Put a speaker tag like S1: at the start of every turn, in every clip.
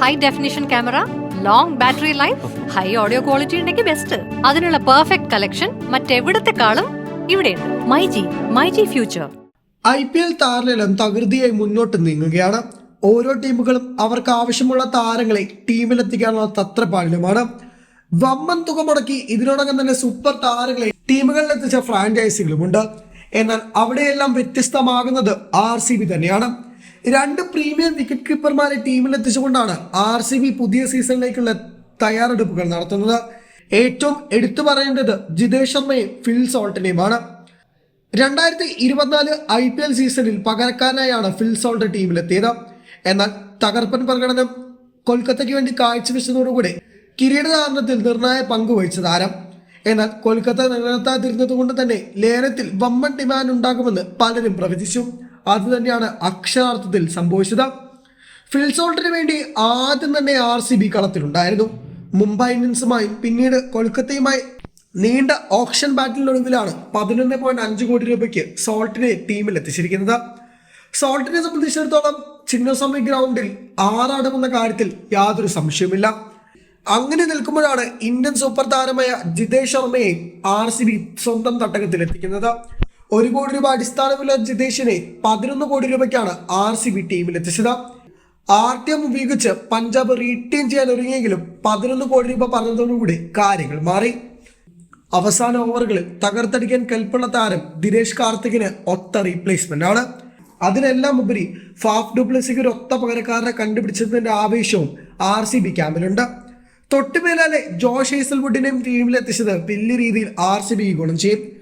S1: High definition camera long battery life high audio quality ഉണ്ടെങ്കിൽ best അതിനുള്ള perfect collection മറ്റെവിടത്തെക്കാളും ഇവിടെയുണ്ട്. My G future
S2: I P L താരലേലം തകൃതിയായി മുന്നോട്ട് നീങ്ങുകയാണ്. ഓരോ ടീമുകളും അവർക്ക് ആവശ്യമുള്ള താരങ്ങളെ ടീമിലെത്തിക്കാനുള്ള തത്രപ്പാടിലുമാണ് വമ്പൻ തുക മുടക്കി ഇതിനോടകം തന്നെ സൂപ്പർ താരങ്ങളെ ടീമുകളിൽ എത്തിച്ച ഫ്രാഞ്ചൈസികളുമുണ്ട് എന്നാൽ അവിടെയെല്ലാം വ്യത്യസ്തമാകുന്നത് ആർ സി ബി തന്നെയാണ്. രണ്ട് പ്രീമിയം വിക്കറ്റ് കീപ്പർമാരെ ടീമിൽ എത്തിച്ചുകൊണ്ടാണ് ആർ സി ബി പുതിയ സീസണിലേക്കുള്ള തയ്യാറെടുപ്പുകൾ നടത്തുന്നത്. ഏറ്റവും എടുത്തു പറയേണ്ടത് ജിതേഷ് ശർമ്മയും ഫിൽ സോൾട്ടിനെയുമാണ്. രണ്ടായിരത്തി ഇരുപത്തിനാല് ഐ പി എൽ സീസണിൽ പകരക്കാരനായാണ് ഫിൽ സോൾട്ട് ടീമിലെത്തിയത്. എന്നാൽ തകർപ്പൻ പ്രകടനം കൊൽക്കത്തയ്ക്ക് വേണ്ടി കാഴ്ചവെച്ചതോടുകൂടി കിരീടധാരണത്തിൽ നിർണായ പങ്ക് വഹിച്ച താരം. എന്നാൽ കൊൽക്കത്ത നിലനിർത്താതിരുന്നത് കൊണ്ട് തന്നെ ലേലത്തിൽ വമ്പൻ ഡിമാൻഡ് ഉണ്ടാകുമെന്ന് പലരും പ്രവചിച്ചു. അതുതന്നെയാണ് അക്ഷരാർത്ഥത്തിൽ സംഭവിച്ചത്. ഫിൽസോൾട്ടിന് വേണ്ടി ആദ്യം തന്നെ ആർ സി ബി കളത്തിലുണ്ടായിരുന്നു. മുംബൈ ഇന്ത്യൻസുമായും പിന്നീട് കൊൽക്കത്തയുമായി നീണ്ട ഓപ്ഷൻ ബാറ്റിലൊടുവിലാണ് പതിനൊന്ന് പോയിന്റ് അഞ്ച് കോടി രൂപയ്ക്ക് സോൾട്ടിനെ ടീമിൽ എത്തിച്ചിരിക്കുന്നത്. സോൾട്ടിനെ സംബന്ധിച്ചിടത്തോളം ചിന്നസ്വാമി ഗ്രൗണ്ടിൽ ആറാടുമെന്ന കാര്യത്തിൽ യാതൊരു സംശയവുമില്ല. അങ്ങനെ നിൽക്കുമ്പോഴാണ് ഇന്ത്യൻ സൂപ്പർ താരമായ ജിതേഷ് ശർമ്മയെ ആർ സി ബി സ്വന്തം തട്ടകത്തിൽ എത്തിക്കുന്നത് ഒരു കോടി രൂപ അടിസ്ഥാനമുള്ള ജിതേഷിനെ പതിനൊന്ന് കോടി രൂപയ്ക്കാണ് ആർ സി ബി ടീമിൽ എത്തിച്ചത് ആർ ടി എം ഉപയോഗിച്ച് പഞ്ചാബ് റീറ്റെയിൻ ചെയ്യാൻ ഒരുങ്ങിയെങ്കിലും പതിനൊന്ന് കോടി രൂപ പറഞ്ഞതോടുകൂടി കാര്യങ്ങൾ മാറി. അവസാന ഓവറുകളിൽ തകർത്തടിക്കാൻ കൽപ്പുള്ള താരം ദിനേഷ് കാർത്തികിന് ഒത്ത റീപ്ലേസ്മെന്റ് ആണ്. അതിനെല്ലാം ഉപരി ഫാഫ് ഡുപ്ലസിക്ക് ഒരു ഒത്ത പകരക്കാരനെ കണ്ടുപിടിച്ചതിന്റെ ആവേശവും ആർ സി ബി ക്യാമ്പിലുണ്ട്. തൊട്ടുമേലാലെ ജോഷ് ഹേസൽവുഡിനെയും ടീമിലെത്തിച്ചത് വലിയ രീതിയിൽ ആർ സി ബി ഗുണം ചെയ്യും.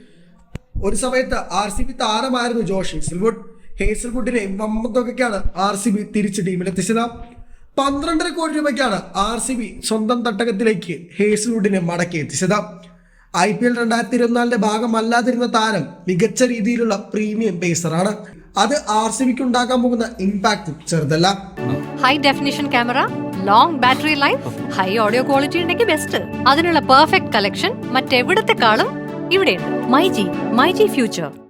S2: ഒരു സമയത്ത് ആർ സി ബി താരമായിരുന്നു ജോഷ്. ഹേസൽവുഡ് ഹേസൽവുഡിനെ വമ്പൻ തുകയ്ക്കാണ് ആർ സി ബി തിരിച്ച് ടീമിലെത്തിച്ചത്. പന്ത്രണ്ടര കോടി രൂപയ്ക്കാണ് ആർ സി ബി സ്വന്തം തട്ടകത്തിലേക്ക് ഹേസൽവുഡിനെ മടക്കി എത്തിച്ചത്. ഐ പി എൽ രണ്ടായിരത്തി ഇരുപത്തിനാലിന്റെ ഭാഗമല്ലാതിരുന്ന താരം മികച്ച രീതിയിലുള്ള പ്രീമിയം പേസറാണ്. അത് ആർ സി ബിക്ക് ഉണ്ടാക്കാൻ പോകുന്ന ഇമ്പാക്ട് ചെറുതല്ല.
S1: High definition camera long battery life high audio quality ഉണ്ടെങ്കിൽ ബെസ്റ്റ് അതിനുള്ള പെർഫെക്റ്റ് കളക്ഷൻ മറ്റെവിടത്തെക്കാളും ഇവിടെയുണ്ട്. My G my G future.